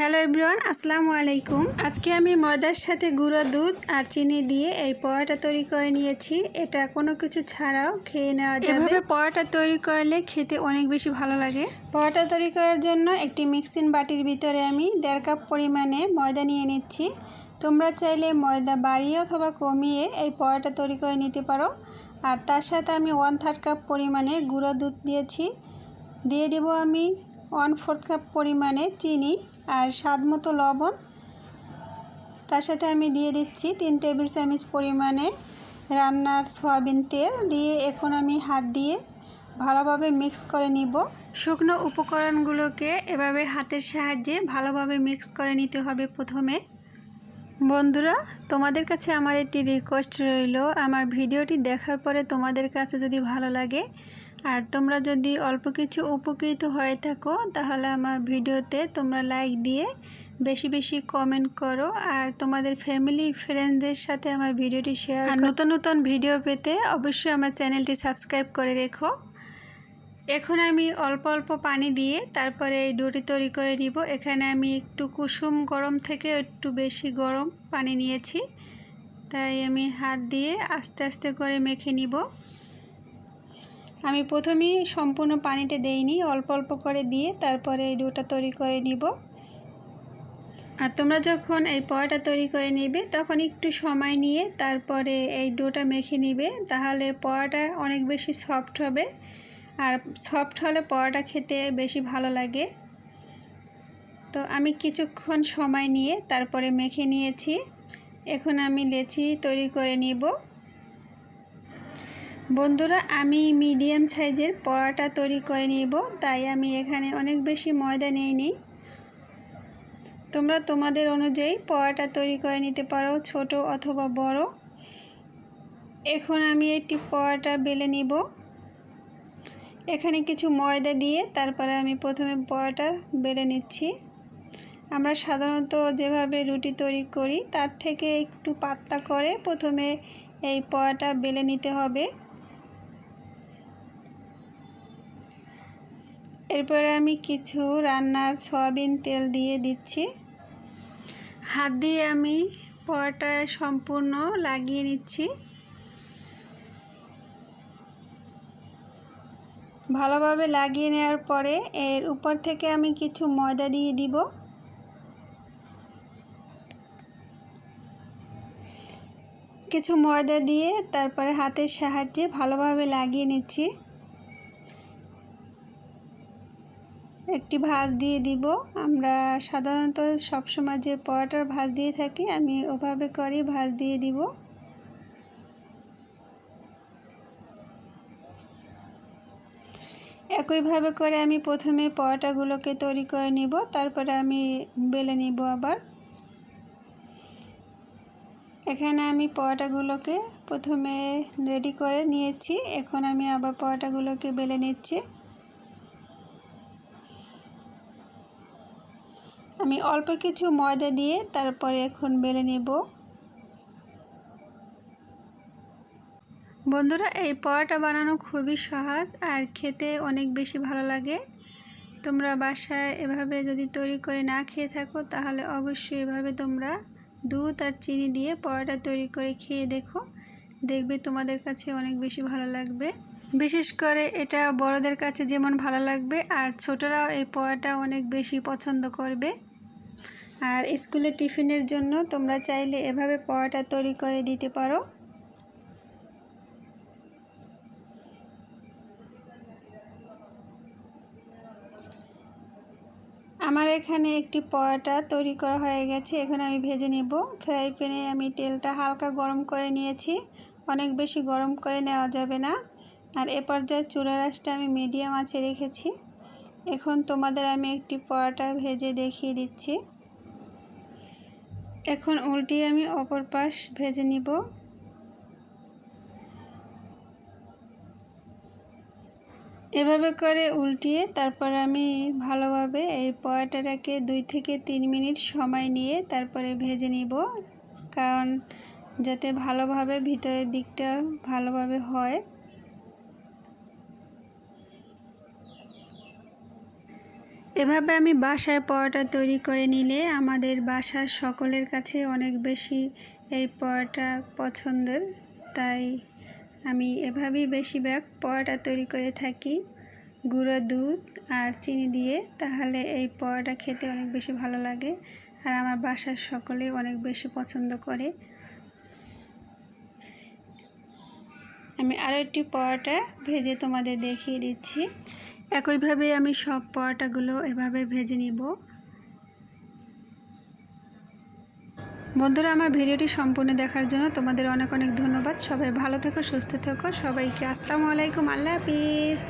Hello everyone আসসালামু আলাইকুম। আজকে আমি ময়দার সাথে গুঁড়ো দুধ আর চিনি দিয়ে এই পরোটা তৈরি করে নিয়েছি। এটা কোনো কিছু ছাড়াও খেয়ে নেওয়া যাবে। এভাবে পরোটা তৈরি করলে খেতে অনেক বেশি ভালো লাগে। পরোটা তৈরি করার জন্য একটি মিক্সিং বাটির ভিতরে আমি দেড় কাপ পরিমাণে ময়দা নিয়ে নিচ্ছি। তোমরা চাইলে ময়দা বাড়িয়ে অথবা কমিয়ে এই পরোটা তৈরি করে নিতে পারো। আর তার সাথে আমি ওয়ান থার্ড কাপ পরিমাণে গুঁড়ো দুধ দিয়েছি। দিয়ে দেব আমি ওয়ান ফোর্থ কাপ পরিমাণে চিনি। আর স্বাদ মতো লবণ। তার সাথে আমি দিয়ে দিচ্ছি তিন টেবিল চামচ পরিমাণে রান্নার সয়াবিন তেল। দিয়ে এখন আমি হাত দিয়ে ভালোভাবে মিক্স করে নিব। শুকনো উপকরণগুলোকে এভাবে হাতের সাহায্যে ভালোভাবে মিক্স করে নিতে হবে প্রথমে। বন্ধুরা তোমাদের কাছে আমার একটি রিকোয়েস্ট রইল। আমার ভিডিওটি দেখার পরে তোমাদের কাছে যদি ভালো লাগে আর তোমরা যদি অল্প কিছু উপকৃত হয়ে থাকো তাহলে আমার ভিডিওতে তোমরা লাইক দিয়ে বেশি বেশি কমেন্ট করো আর তোমাদের ফ্যামিলি ফ্রেন্ডদের সাথে আমার ভিডিওটি শেয়ার আর নতুন নতুন ভিডিও পেতে অবশ্যই আমার চ্যানেলটি সাবস্ক্রাইব করে রেখো। এখন আমি অল্প অল্প পানি দিয়ে তারপরে এই ডোটি তৈরি করে নিব। এখানে আমি একটু কুসুম গরম থেকে একটু বেশি গরম পানি নিয়েছি। তাই আমি হাত দিয়ে আস্তে আস্তে করে মেখে নিব। আমি প্রথমেই সম্পূর্ণ পানিটা দেইনি, অল্প অল্প করে দিয়ে তারপরে এই ডোটা তৈরি করে নিব। আর তোমরা যখন এই পরোটা তৈরি করে নিবে, তখন একটু সময় নিয়ে তারপরে এই ডোটা মেখে নিবে, তাহলে পরোটা অনেক বেশি সফট হবে। আর সফট হলে পরোটা খেতে বেশি ভালো লাগে। তো আমি কিছুক্ষণ সময় নিয়ে তারপরে মেখে নিয়েছি। এখন আমি লেচি তৈরি করে নিব। বন্ধুরা, আমি মিডিয়াম সাইজের পরোটা তৈরি করে নিব, তাই আমি এখানে অনেক বেশি ময়দা নিয়ে নিই তোমরা তোমাদের অনুযায়ী পরোটা তৈরি করে নিতে পারো, ছোট অথবা বড়। এখন আমি একটি পরোটা বেলে নিব। এখানে কিছু ময়দা দিয়ে তারপরে আমি প্রথমে পরোটা বেলে নিচ্ছি। আমরা সাধারণত যেভাবে রুটি তৈরি করি, তার থেকে একটু পাতলা করে প্রথমে এই পরোটা বেলে নিতে হবে। এরপরে আমি কিছু রান্নার সয়াবিন তেল দিয়ে দিচ্ছি। হাত দিয়ে আমি পরোটা সম্পূর্ণ লাগিয়ে নিচ্ছি। ভালোভাবে লাগিয়ে নেওয়ার পরে এর উপর থেকে আমি কিছু ময়দা দিয়ে দিব। কিছু ময়দা দিয়ে তারপরে হাতের সাহায্যে ভালোভাবে লাগিয়ে নিচ্ছি। একটি ভাঁজ দিয়ে দিব। আমরা সাধারণত সবসময় যে পরোটার ভাঁজ দিয়ে থাকি, আমি ওভাবে করি ভাঁজ দিয়ে দিব। একইভাবে করে আমি প্রথমে পরোটাগুলোকে তৈরি করে নিব, তারপরে আমি বেলে নিব আবার। এখানে আমি পরোটাগুলোকে প্রথমে রেডি করে নিয়েছি, এখন আমি আবার পরোটাগুলোকে বেলে নিচ্ছি। আমি অল্প কিছু ময়দা দিয়ে তারপরে এখন বেলে নেব। বন্ধুরা, এই পরোটা বানানো খুবই সহজ আর খেতে অনেক বেশি ভালো লাগে। তোমরা বাসায় এভাবে যদি তৈরি করে না খেয়ে থাকো, তাহলে অবশ্যই এভাবে তোমরা দুধ আর চিনি দিয়ে পরোটা তৈরি করে খেয়ে দেখো। দেখবে তোমাদের কাছে অনেক বেশি ভালো লাগবে। বিশেষ করে এটা বড়দের কাছে যেমন ভালো লাগবে, আর ছোটরাও এই পরোটা অনেক বেশি পছন্দ করবে। আর স্কুলে টিফিনের জন্য তোমরা চাইলে এভাবে পরোটা তৈরি করে দিতে পারো। আমার এখানে একটি পরোটা তৈরি করা হয়ে গেছে। এখানে আমি ভেজে নেব। ফ্রাই প্যানে আমি তেলটা হালকা গরম করে নিয়েছি। অনেক বেশি গরম করে নেওয়া যাবে না। আর এ পর্যায়ে চুলা রাসটা আমি মিডিয়াম আছে রেখেছি। এখন তোমাদের আমি একটি পরোটা ভেজে দেখিয়ে দিচ্ছি। এখন উল্টিয়ে আমি অপর পাশ ভেজে নিব। এভাবে করে উল্টিয়ে তারপর আমি ভালোভাবে এই পরোটাটাকে দুই থেকে তিন মিনিট সময় নিয়ে তারপরে ভেজে নিব। কারণ যাতে ভালোভাবে ভিতরের দিকটা ভালোভাবে হয়। এভাবে আমি বাসায় পরোটা তৈরি করে নিলে আমাদের বাসার সকলের কাছে অনেক বেশি এই পরোটা পছন্দের। তাই আমি এভাবেই বেশিরভাগ পরোটা তৈরি করে থাকি। গুঁড়ো দুধ আর চিনি দিয়ে, তাহলে এই পরোটা খেতে অনেক বেশি ভালো লাগে আর আমার বাসার সকলে অনেক বেশি পছন্দ করে। আমি আরও একটি পরোটা ভেজে তোমাদের দেখিয়ে দিচ্ছি। একইভাবে আমি সব পরোটাগুলো এভাবে ভেজে নিব। বন্ধুরা, আমার ভিডিওটি সম্পূর্ণ দেখার জন্য তোমাদের অনেক অনেক ধন্যবাদ। সবাই ভালো থেকো, সুস্থ থেকো। সবাইকে আসসালামু আলাইকুম, আল্লাহ হাফিজ।